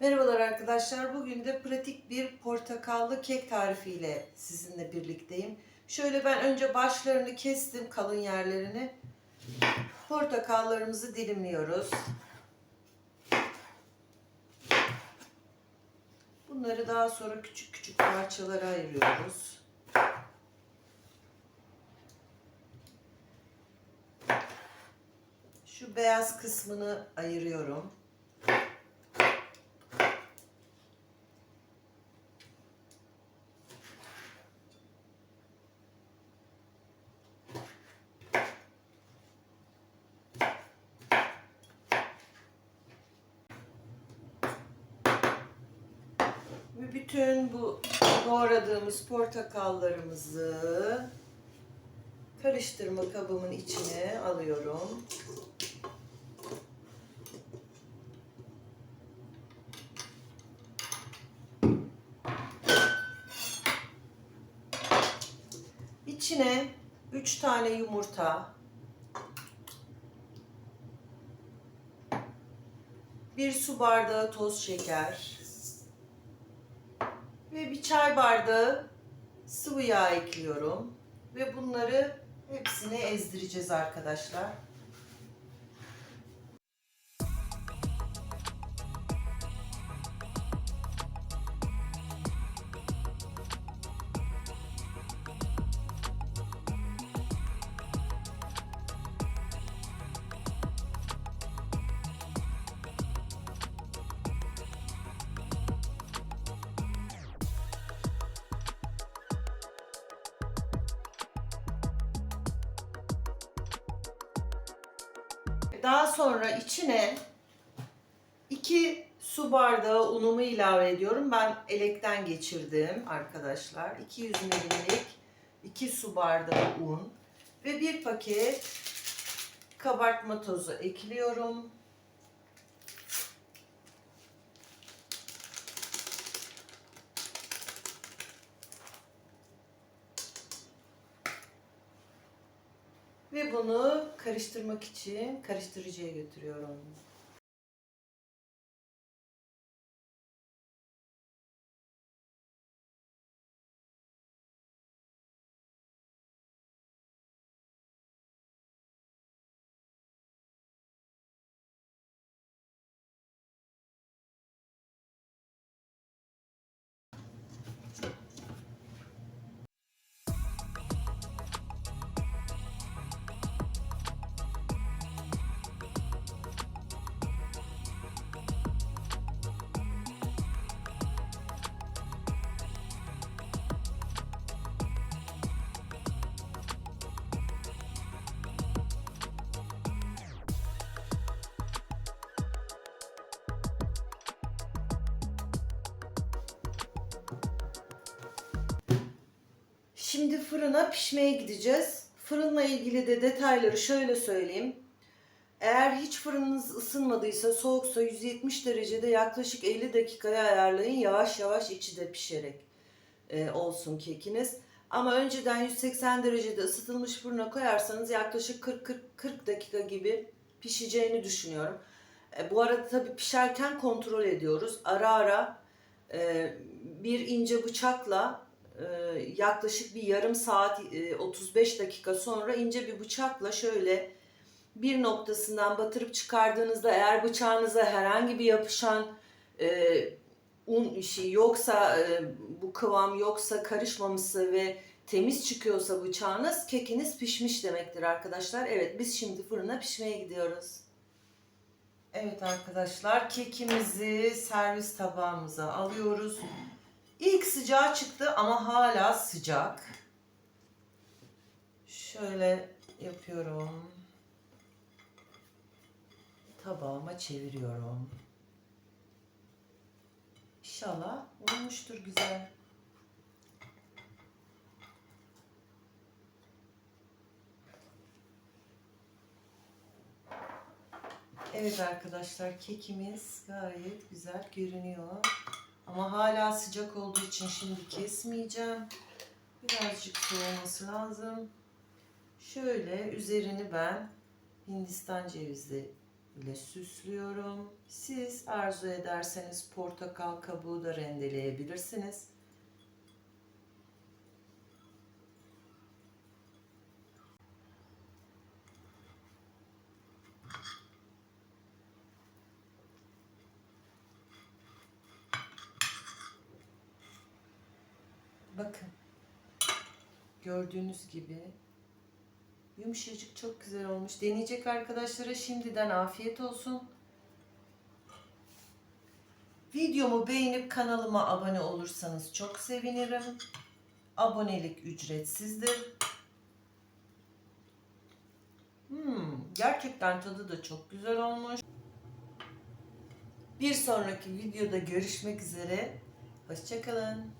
Merhabalar arkadaşlar. Bugün de pratik bir portakallı kek tarifiyle sizinle birlikteyim. Şöyle ben önce başlarını kestim kalın yerlerini. Portakallarımızı dilimliyoruz. Bunları daha sonra küçük küçük parçalara ayırıyoruz. Şu beyaz kısmını ayırıyorum. Ve bütün bu doğradığımız portakallarımızı karıştırma kabımın içine alıyorum. İçine 3 tane yumurta, bir su bardağı toz şeker ve bir çay bardağı sıvı yağ ekliyorum. Ve bunları hepsini ezdireceğiz arkadaşlar. Daha sonra içine 2 su bardağı unumu ilave ediyorum. Ben elekten geçirdim arkadaşlar. 200 ml'lik 2 su bardağı un ve bir paket kabartma tozu ekliyorum. Ve bunu karıştırmak için karıştırıcıya götürüyorum. Şimdi fırına pişmeye gideceğiz. Fırınla ilgili de detayları şöyle söyleyeyim. Eğer hiç fırınınız ısınmadıysa, soğuksa 170 derecede yaklaşık 50 dakikaya ayarlayın. Yavaş yavaş içi de pişerek e, olsun kekiniz. Ama önceden 180 derecede ısıtılmış fırına koyarsanız yaklaşık 40-40 dakika gibi pişeceğini düşünüyorum. E, bu arada tabii pişerken kontrol ediyoruz. Ara ara e, bir ince bıçakla yaklaşık bir yarım saat e, 35 dakika sonra ince bir bıçakla şöyle bir noktasından batırıp çıkardığınızda eğer bıçağınıza herhangi bir yapışan e, un işi yoksa e, bu kıvam yoksa karışmamışsa ve temiz çıkıyorsa bıçağınız kekiniz pişmiş demektir arkadaşlar. Evet biz şimdi fırına pişmeye gidiyoruz. Evet arkadaşlar kekimizi servis tabağımıza alıyoruz. İlk sıcağı çıktı ama hala sıcak. Şöyle yapıyorum. Tabağıma çeviriyorum. İnşallah olmuştur güzel. Evet arkadaşlar kekimiz gayet güzel görünüyor. Ama hala sıcak olduğu için şimdi kesmeyeceğim. Birazcık soğuması lazım. Şöyle üzerini ben Hindistan cevizli ile süslüyorum. Siz arzu ederseniz portakal kabuğu da rendeleyebilirsiniz. Bakın. Gördüğünüz gibi yumuşacık çok güzel olmuş. Deneyecek arkadaşlara şimdiden afiyet olsun. Videomu beğenip kanalıma abone olursanız çok sevinirim. Abonelik ücretsizdir. Hmm, gerçekten tadı da çok güzel olmuş. Bir sonraki videoda görüşmek üzere. Hoşçakalın.